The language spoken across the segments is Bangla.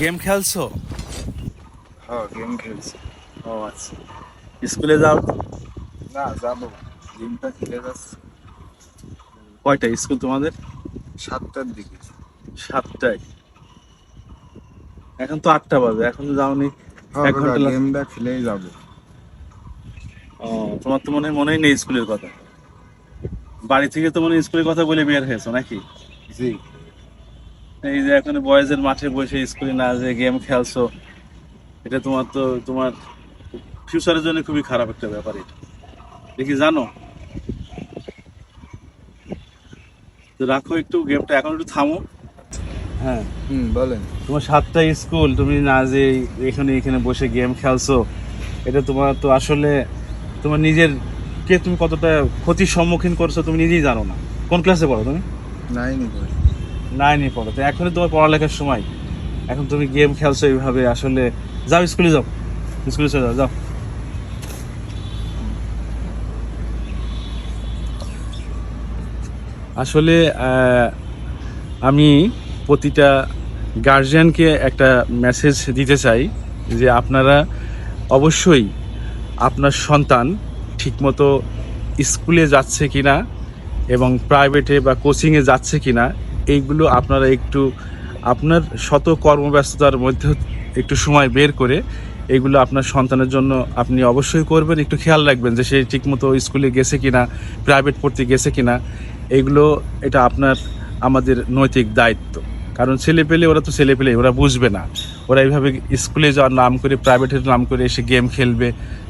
গেম খেলছো? হ্যাঁ গেম খেলছি। ও আচ্ছা। স্কুলে যাও? না যাব। গেমটা খেলে যাচ্ছি। কয়টা স্কুল তোমাদের? সাতটার দিকে। সাতটায়। এখন তো আটটা বাজে এখন তো যাওনি। হ্যাঁ এক ঘণ্টা গেমটা খেলেই যাব। ও তোমার তো মনে হয় মনেই নেই স্কুলের কথা। বাড়ি থেকে তো মনে হয় স্কুলের কথা বলে বের হয়েছো নাকি? জি। এই যে এখন বয়েজের মাঠে বসে স্কুলে না যে গেম খেলছো এটা তোমার তো তোমার ফিউচারের জন্য খুবই খারাপ একটা ব্যাপার এটা। দেখি জানো? তো রাখো একটু গেমটা এখন একটু থামো। হ্যাঁ। হুম বলেন। তোমার সাতটা স্কুল তুমি না যে এখানে এখানে বসে গেম খেলছো এটা তোমার তো আসলে তোমার নিজের কে তুমি কতটা ক্ষতির সম্মুখীন করছ তুমি নিজেই জানো না। কোন ক্লাসে পড়ো তুমি? নাইনি করে নাইনে পড়ো। তো এখনই তোমার পড়ালেখার সময়। এখন তুমি গেম খেলছো এইভাবে, আসলে যাও স্কুলে যাও। স্কুলে চলে যাও যাও। আসলে আমি প্রতিটা গার্জিয়ানকে একটা মেসেজ দিতে চাই যে আপনারা অবশ্যই আপনার সন্তান ঠিকমতো স্কুলে যাচ্ছে কিনা এবং প্রাইভেটে বা কোচিংয়ে যাচ্ছে কিনা এইগুলো আপনারা একটু, আপনার শত কর্মব্যস্ততার মধ্যে একটু সময় বের করে এগুলো আপনার সন্তানের জন্য আপনি অবশ্যই করবেন। একটু খেয়াল রাখবেন যে সে ঠিকমতো স্কুলে গেছে কিনা প্রাইভেট পড়তে গেছে কিনা, এগুলো, এটা আপনার, আমাদের নৈতিক দায়িত্ব। কারণ ছেলে পেলে ওরা তো ছেলে পেলে, ওরা বুঝবে না। ওরা এইভাবে স্কুলে যাওয়ার নাম করে প্রাইভেটের নাম করে এসে গেম খেলবে।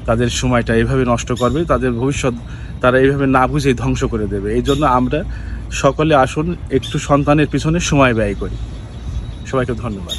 তাদের সময়টা এভাবে নষ্ট করবে, তাদের ভবিষ্যৎ তারা এইভাবে না বুঝেই ধ্বংস করে দেবে। এই জন্য আমরা সকলে আসুন, একটু সন্তানের পিছনে সময় ব্যয় করি। সবাইকে ধন্যবাদ।